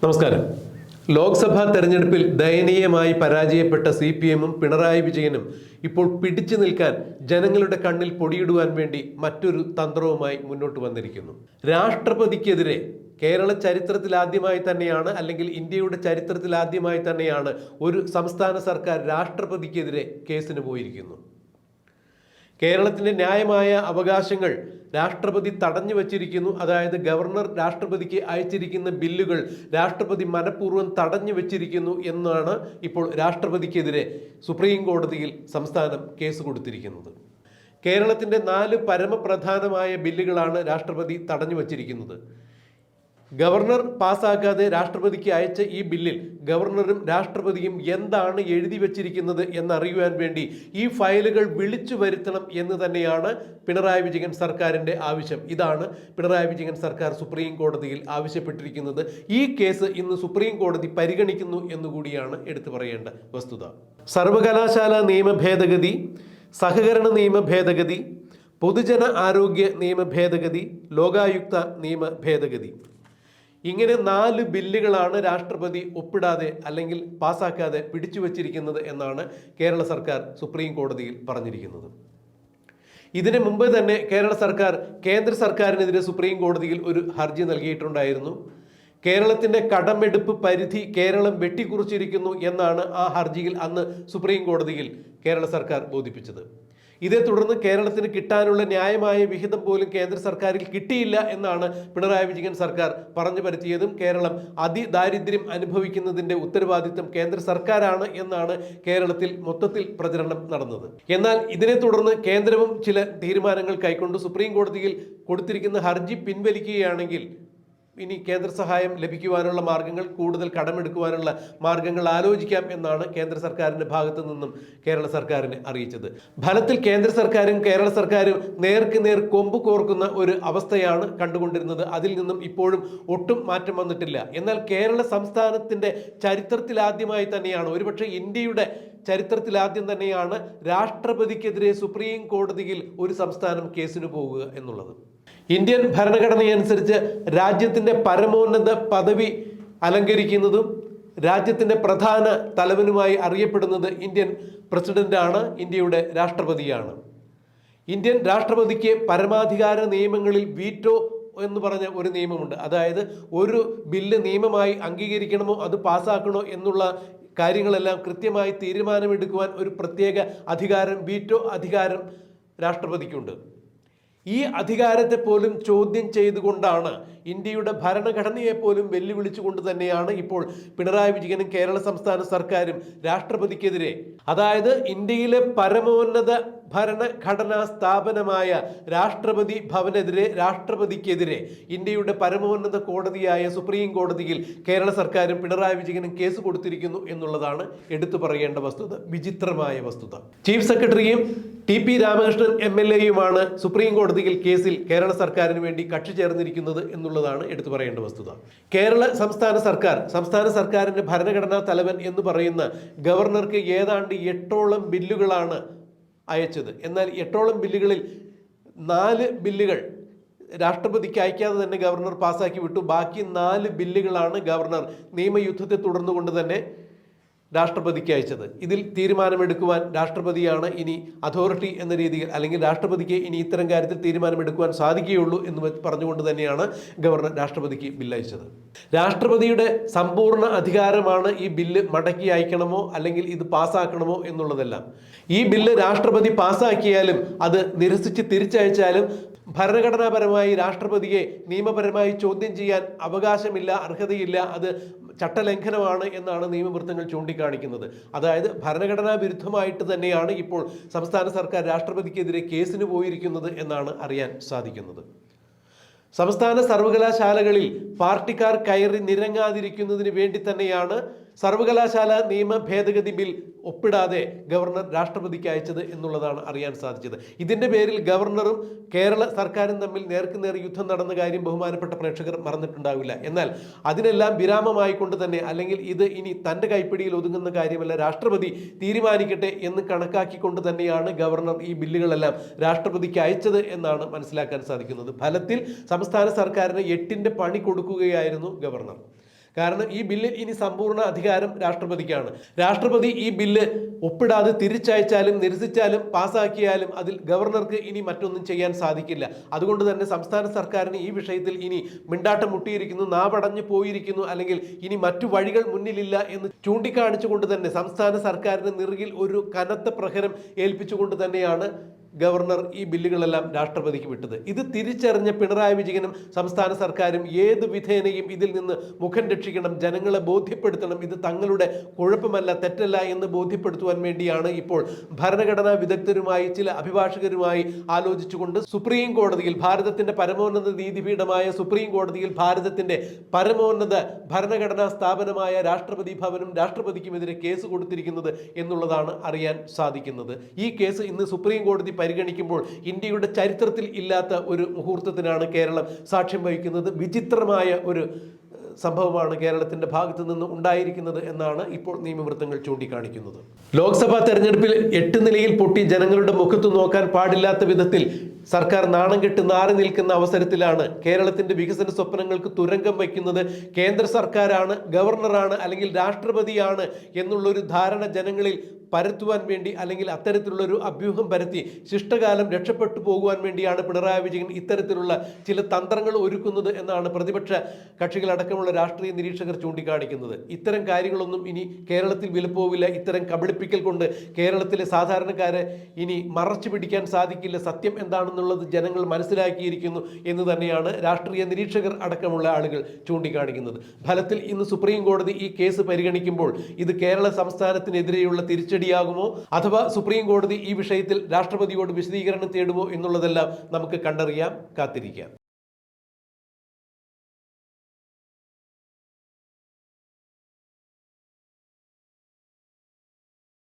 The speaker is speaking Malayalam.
നമസ്കാരം. ലോക്സഭാ തെരഞ്ഞെടുപ്പിൽ ദയനീയമായി പരാജയപ്പെട്ട സി പി എമ്മും പിണറായി വിജയനും ഇപ്പോൾ പിടിച്ചു നിൽക്കാൻ ജനങ്ങളുടെ കണ്ണിൽ പൊടിയിടുവാൻ വേണ്ടി മറ്റൊരു തന്ത്രവുമായി മുന്നോട്ട് വന്നിരിക്കുന്നു. രാഷ്ട്രപതിക്കെതിരെ കേരള ചരിത്രത്തിൽ ആദ്യമായി തന്നെയാണ് അല്ലെങ്കിൽ ഇന്ത്യയുടെ ചരിത്രത്തിൽ ആദ്യമായി തന്നെയാണ് ഒരു സംസ്ഥാന സർക്കാർ രാഷ്ട്രപതിക്കെതിരെ കേസിന് പോയിരിക്കുന്നു. കേരളത്തിന്റെ ന്യായമായ അവകാശങ്ങൾ രാഷ്ട്രപതി തടഞ്ഞു വച്ചിരിക്കുന്നു. അതായത് ഗവർണർ രാഷ്ട്രപതിക്ക് അയച്ചിരിക്കുന്ന ബില്ലുകൾ രാഷ്ട്രപതി മനഃപൂർവം തടഞ്ഞു വച്ചിരിക്കുന്നു എന്നാണ് ഇപ്പോൾ രാഷ്ട്രപതിക്കെതിരെ സുപ്രീം കോടതിയിൽ സംസ്ഥാനം കേസ് കൊടുത്തിരിക്കുന്നത്. കേരളത്തിന്റെ നാല് പരമപ്രധാനമായ ബില്ലുകളാണ് രാഷ്ട്രപതി തടഞ്ഞു വച്ചിരിക്കുന്നത്. ഗവർണർ പാസ്സാക്കാതെ രാഷ്ട്രപതിക്ക് അയച്ച ഈ ബില്ലിൽ ഗവർണറും രാഷ്ട്രപതിയും എന്താണ് എഴുതി വച്ചിരിക്കുന്നത് എന്നറിയുവാൻ വേണ്ടി ഈ ഫയലുകൾ വിളിച്ചു വരുത്തണം എന്ന് തന്നെയാണ് പിണറായി വിജയൻ സർക്കാരിന്റെ ആവശ്യം. ഇതാണ് പിണറായി വിജയൻ സർക്കാർ സുപ്രീം കോടതിയിൽ ആവശ്യപ്പെട്ടിരിക്കുന്നത്. ഈ കേസ് ഇന്ന് സുപ്രീം കോടതി പരിഗണിക്കുന്നു എന്നുകൂടിയാണ് എടുത്തു പറയേണ്ട വസ്തുത. സർവകലാശാല നിയമ ഭേദഗതി സഹകരണ നിയമ ഭേദഗതി പൊതുജന ആരോഗ്യ നിയമ ഭേദഗതി ലോകായുക്ത നിയമ ഭേദഗതി. ഇങ്ങനെ നാല് ബില്ലുകളാണ് രാഷ്ട്രപതി ഒപ്പിടാതെ അല്ലെങ്കിൽ പാസാക്കാതെ പിടിച്ചു വച്ചിരിക്കുന്നത് എന്നാണ് കേരള സർക്കാർ സുപ്രീം കോടതിയിൽ പറഞ്ഞിരിക്കുന്നത്. ഇതിനു മുമ്പ് തന്നെ കേരള സർക്കാർ കേന്ദ്ര സർക്കാരിനെതിരെ സുപ്രീം കോടതിയിൽ ഒരു ഹർജി നൽകിയിട്ടുണ്ടായിരുന്നു. കേരളത്തിന്റെ കടമെടുപ്പ് പരിധി കേരളം വെട്ടിക്കുറിച്ചിരിക്കുന്നു എന്നാണ് ആ ഹർജിയിൽ അന്ന് സുപ്രീം കോടതിയിൽ കേരള സർക്കാർ ബോധിപ്പിച്ചത്. ഇതേ തുടർന്ന് കേരളത്തിന് കിട്ടാനുള്ള ന്യായമായ വിഹിതം പോലും കേന്ദ്ര സർക്കാരിൽ കിട്ടിയില്ല എന്നാണ് പിണറായി വിജയൻ സർക്കാർ പറഞ്ഞു പരത്തിയതും കേരളം അതിദാരിദ്ര്യം അനുഭവിക്കുന്നതിന്റെ ഉത്തരവാദിത്തം കേന്ദ്ര സർക്കാരാണ് എന്നാണ് കേരളത്തിൽ മൊത്തത്തിൽ പ്രചരണം നടന്നത്. എന്നാൽ ഇതിനെ തുടർന്ന് കേന്ദ്രവും ചില തീരുമാനങ്ങൾ കൈക്കൊണ്ട് സുപ്രീം കോടതിയിൽ കൊടുത്തിരിക്കുന്ന ഹർജി പിൻവലിക്കുകയാണെങ്കിൽ ഇനി കേന്ദ്ര സഹായം ലഭിക്കുവാനുള്ള മാർഗങ്ങൾ കൂടുതൽ കടമെടുക്കുവാനുള്ള മാർഗങ്ങൾ ആലോചിക്കാം എന്നാണ് കേന്ദ്ര സർക്കാരിന്റെ ഭാഗത്തു നിന്നും കേരള സർക്കാരിനെ അറിയിച്ചത്. ഫലത്തിൽ കേന്ദ്ര സർക്കാരും കേരള സർക്കാരും നേർക്ക് നേർ കൊമ്പ് കോർക്കുന്ന ഒരു അവസ്ഥയാണ് കണ്ടുകൊണ്ടിരുന്നത്. അതിൽ നിന്നും ഇപ്പോഴും ഒട്ടും മാറ്റം വന്നിട്ടില്ല. എന്നാൽ കേരള സംസ്ഥാനത്തിന്റെ ചരിത്രത്തിൽ ആദ്യമായി തന്നെയാണ് ഒരുപക്ഷെ ഇന്ത്യയുടെ ചരിത്രത്തിൽ ആദ്യം തന്നെയാണ് രാഷ്ട്രപതിക്കെതിരെ സുപ്രീം കോടതിയിൽ ഒരു സംസ്ഥാനം കേസിന് പോകുക എന്നുള്ളത്. ഇന്ത്യൻ ഭരണഘടനയനുസരിച്ച് രാജ്യത്തിന്റെ പരമോന്നത പദവി അലങ്കരിക്കുന്നതും രാജ്യത്തിന്റെ പ്രധാന തലവനുമായി അറിയപ്പെടുന്നത് ഇന്ത്യൻ പ്രസിഡന്റാണ് ഇന്ത്യയുടെ രാഷ്ട്രപതിയാണ്. ഇന്ത്യൻ രാഷ്ട്രപതിക്ക് പരമാധികാര നിയമങ്ങളിൽ വീറ്റോ എന്ന് പറഞ്ഞ ഒരു നിയമമുണ്ട്. അതായത് ഒരു ബില്ല് നിയമമായി അംഗീകരിക്കണമോ അത് പാസ്സാക്കണോ എന്നുള്ള കാര്യങ്ങളെല്ലാം കൃത്യമായി തീരുമാനമെടുക്കുവാൻ ഒരു പ്രത്യേക അധികാരം വീറ്റോ അധികാരം രാഷ്ട്രപതിക്കുണ്ട്. ഈ അധികാരത്തെ പോലും ചോദ്യം ചെയ്തുകൊണ്ടാണ് ഇന്ത്യയുടെ ഭരണഘടനയെപ്പോലും വെല്ലുവിളിച്ചുകൊണ്ട് തന്നെയാണ് ഇപ്പോൾ പിണറായി വിജയനും കേരള സംസ്ഥാന സർക്കാരും രാഷ്ട്രപതിക്കെതിരെ. അതായത് ഇന്ത്യയിലെ പരമോന്നത ഭരണഘടനാ സ്ഥാപനമായ രാഷ്ട്രപതി ഭവനെതിരെ രാഷ്ട്രപതിക്കെതിരെ ഇന്ത്യയുടെ പരമോന്നത കോടതിയായ സുപ്രീം കോടതിയിൽ കേരള സർക്കാരും പിണറായി വിജയനും കേസ് കൊടുത്തിരിക്കുന്നു എന്നുള്ളതാണ് എടുത്തു പറയേണ്ട വസ്തുത വിചിത്രമായ വസ്തുത. ചീഫ് സെക്രട്ടറിയും T P Ramakrishnan M L എയുമാണ് supreme കോടതിയിൽ കേസിൽ കേരള സർക്കാരിന് വേണ്ടി കക്ഷി ചേർന്നിരിക്കുന്നത് എന്നുള്ളതാണ് എടുത്തു പറയേണ്ട വസ്തുത. കേരള സംസ്ഥാന സർക്കാർ സംസ്ഥാന സർക്കാരിന്റെ ഭരണഘടനാ തലവൻ എന്ന് പറയുന്ന ഗവർണർക്ക് ഏതാണ്ട് എട്ടോളം ബില്ലുകളാണ് അയച്ചത്. എന്നാൽ എട്ടോളം ബില്ലുകളിൽ നാല് ബില്ലുകൾ രാഷ്ട്രപതിക്ക് അയക്കാതെ തന്നെ ഗവർണർ പാസ്സാക്കി വിട്ടു. ബാക്കി നാല് ബില്ലുകളാണ് ഗവർണർ നിയമയുദ്ധത്തെ തുടർന്നുകൊണ്ട് തന്നെ രാഷ്ട്രപതിക്ക് അയച്ചത്. ഇതിൽ തീരുമാനമെടുക്കുവാൻ രാഷ്ട്രപതിയാണ് ഇനി അതോറിറ്റി എന്ന രീതിയിൽ അല്ലെങ്കിൽ രാഷ്ട്രപതിക്ക് ഇനി ഇത്തരം കാര്യത്തിൽ തീരുമാനമെടുക്കുവാൻ സാധിക്കുകയുള്ളൂ എന്ന് പറഞ്ഞുകൊണ്ട് തന്നെയാണ് ഗവർണർ രാഷ്ട്രപതിക്ക് ബില്ല് അയച്ചത്. രാഷ്ട്രപതിയുടെ സമ്പൂർണ അധികാരമാണ് ഈ ബില്ല് മടക്കി അയക്കണമോ അല്ലെങ്കിൽ ഇത് പാസ്സാക്കണമോ എന്നുള്ളതെല്ലാം. ഈ ബില്ല് രാഷ്ട്രപതി പാസ്സാക്കിയാലും അത് നിരസിച്ച് തിരിച്ചയച്ചാലും ഭരണഘടനാപരമായി രാഷ്ട്രപതിയെ നിയമപരമായി ചോദ്യം ചെയ്യാൻ അവകാശമില്ല അർഹതയില്ല അത് ചട്ടലംഘനമാണ് എന്നാണ് നിയമവൃത്തങ്ങൾ ചൂണ്ടിക്കാണിക്കുന്നത്. അതായത് ഭരണഘടനാ വിരുദ്ധമായിട്ട് തന്നെയാണ് ഇപ്പോൾ സംസ്ഥാന സർക്കാർ രാഷ്ട്രപതിക്കെതിരെ കേസിന് പോയിരിക്കുന്നത് എന്നാണ് അറിയാൻ സാധിക്കുന്നത്. സംസ്ഥാന സർവകലാശാലകളിൽ പാർട്ടിക്കാർ കയറി നിരങ്ങാതിരിക്കുന്നതിന് വേണ്ടി തന്നെയാണ് സർവകലാശാല നിയമ ഭേദഗതി ബിൽ ഒപ്പിടാതെ ഗവർണർ രാഷ്ട്രപതിക്ക് അയച്ചത് എന്നുള്ളതാണ് അറിയാൻ സാധിച്ചത്. ഇതിന്റെ പേരിൽ ഗവർണറും കേരള സർക്കാരും തമ്മിൽ നേർക്കുനേർ യുദ്ധം നടന്ന കാര്യം ബഹുമാനപ്പെട്ട പ്രേക്ഷകർ മറന്നിട്ടുണ്ടാവില്ല. എന്നാൽ അതിനെല്ലാം വിരാമമായിക്കൊണ്ട് തന്നെ അല്ലെങ്കിൽ ഇത് ഇനി തന്റെ കൈപ്പിടിയിൽ ഒതുങ്ങുന്ന കാര്യമല്ല രാഷ്ട്രപതി തീരുമാനിക്കട്ടെ എന്ന് കണക്കാക്കിക്കൊണ്ട് തന്നെയാണ് ഗവർണർ ഈ ബില്ലുകളെല്ലാം രാഷ്ട്രപതിക്ക് അയച്ചത് എന്നാണ് മനസ്സിലാക്കാൻ സാധിക്കുന്നത്. ഫലത്തിൽ സംസ്ഥാന സർക്കാരിന് എട്ടിന്റെ പണി കൊടുക്കുകയായിരുന്നു ഗവർണർ. കാരണം ഈ ബില്ലിൽ ഇനി സമ്പൂർണ അധികാരം രാഷ്ട്രപതിക്കാണ്. രാഷ്ട്രപതി ഈ ബില്ല് ഒപ്പിടാതെ തിരിച്ചയച്ചാലും നിരസിച്ചാലും പാസ്സാക്കിയാലും അതിൽ ഗവർണർക്ക് ഇനി മറ്റൊന്നും ചെയ്യാൻ സാധിക്കില്ല. അതുകൊണ്ട് തന്നെ സംസ്ഥാന സർക്കാരിന് ഈ വിഷയത്തിൽ ഇനി മിണ്ടാട്ടം മുട്ടിയിരിക്കുന്നു നാവടഞ്ഞു പോയിരിക്കുന്നു അല്ലെങ്കിൽ ഇനി മറ്റു വഴികൾ മുന്നിലില്ല എന്ന് ചൂണ്ടിക്കാണിച്ചുകൊണ്ട് തന്നെ സംസ്ഥാന സർക്കാരിന് നിറുകിൽ ഒരു കനത്ത പ്രഹരം ഏൽപ്പിച്ചുകൊണ്ട് തന്നെയാണ് ഗവർണർ ഈ ബില്ലുകളെല്ലാം രാഷ്ട്രപതിക്ക് വിട്ടത്. ഇത് തിരിച്ചറിഞ്ഞ പിണറായി വിജയനും സംസ്ഥാന സർക്കാരും ഏത് വിധേനയും ഇതിൽ നിന്ന് മുഖം രക്ഷിക്കണം ജനങ്ങളെ ബോധ്യപ്പെടുത്തണം ഇത് തങ്ങളുടെ കുഴപ്പമല്ല തെറ്റല്ല എന്ന് ബോധ്യപ്പെടുത്തുവാൻ വേണ്ടിയാണ് ഇപ്പോൾ ഭരണഘടനാ വിദഗ്ധരുമായി ചില അഭിഭാഷകരുമായി ആലോചിച്ചുകൊണ്ട് സുപ്രീം കോടതിയിൽ ഭാരതത്തിന്റെ പരമോന്നത നീതിപീഠമായ സുപ്രീം കോടതിയിൽ ഭാരതത്തിന്റെ പരമോന്നത ഭരണഘടനാ സ്ഥാപനമായ രാഷ്ട്രപതി ഭവനും രാഷ്ട്രപതിക്കുമെതിരെ കേസ് കൊടുത്തിരിക്കുന്നത് എന്നുള്ളതാണ് അറിയാൻ സാധിക്കുന്നത്. ഈ കേസ് ഇന്ന് സുപ്രീം കോടതി പരിഗണിക്കുമ്പോൾ ഇന്ത്യയുടെ ചരിത്രത്തിൽ ഇല്ലാത്ത ഒരു മുഹൂർത്തത്തിനാണ് കേരളം സാക്ഷ്യം വഹിക്കുന്നത്. വിചിത്രമായ ഒരു സംഭവമാണ് കേരളത്തിന്റെ ഭാഗത്തു നിന്ന് ഉണ്ടായിരിക്കുന്നത് എന്നാണ് ഇപ്പോൾ നിയമവൃത്തങ്ങൾ ചൂണ്ടിക്കാണിക്കുന്നത്. ലോക്സഭാ തെരഞ്ഞെടുപ്പിൽ എട്ട് നിലയിൽ പൊട്ടി ജനങ്ങളുടെ മുഖത്ത് നോക്കാൻ പാടില്ലാത്ത വിധത്തിൽ സർക്കാർ നാണം കെട്ട് നാറി നിൽക്കുന്ന അവസരത്തിലാണ് കേരളത്തിന്റെ വികസന സ്വപ്നങ്ങൾക്ക് തുരങ്കം വയ്ക്കുന്നത്. കേന്ദ്ര സർക്കാരാണ് ഗവർണറാണ് അല്ലെങ്കിൽ രാഷ്ട്രപതിയാണ് എന്നുള്ളൊരു ധാരണ ജനങ്ങളിൽ പരത്തുവാൻ വേണ്ടി അല്ലെങ്കിൽ അത്തരത്തിലുള്ള ഒരു അഭ്യൂഹം പരത്തി ശിഷ്ടകാലം രക്ഷപ്പെട്ടു പോകുവാൻ വേണ്ടിയാണ് പിണറായി വിജയൻ ഇത്തരത്തിലുള്ള ചില തന്ത്രങ്ങൾ ഒരുക്കുന്നത് എന്നാണ് പ്രതിപക്ഷ കക്ഷികളടക്കമുള്ള രാഷ്ട്രീയ നിരീക്ഷകർ ചൂണ്ടിക്കാണിക്കുന്നത്. ഇത്തരം കാര്യങ്ങളൊന്നും ഇനി കേരളത്തിൽ വിലപ്പോവില്ല. ഇത്തരം കബളിപ്പിക്കൽ കൊണ്ട് കേരളത്തിലെ സാധാരണക്കാരെ ഇനി മറച്ചു പിടിക്കാൻ സാധിക്കില്ല. സത്യം എന്താണെന്നുള്ളത് ജനങ്ങൾ മനസ്സിലാക്കിയിരിക്കുന്നു എന്ന് തന്നെയാണ് രാഷ്ട്രീയ നിരീക്ഷകർ അടക്കമുള്ള ആളുകൾ ചൂണ്ടിക്കാണിക്കുന്നത്. ഫലത്തിൽ ഇന്ന് സുപ്രീം കോടതി ഈ കേസ് പരിഗണിക്കുമ്പോൾ ഇത് കേരള സംസ്ഥാനത്തിനെതിരെയുള്ള തിരിച്ചടിയാകുമോ അഥവാ സുപ്രീം കോടതി ഈ വിഷയത്തിൽ രാഷ്ട്രപതിയോട് വിശദീകരണം തേടുമോ എന്നുള്ളതെല്ലാം നമുക്ക് കണ്ടറിയാം കാത്തിരിക്കാം.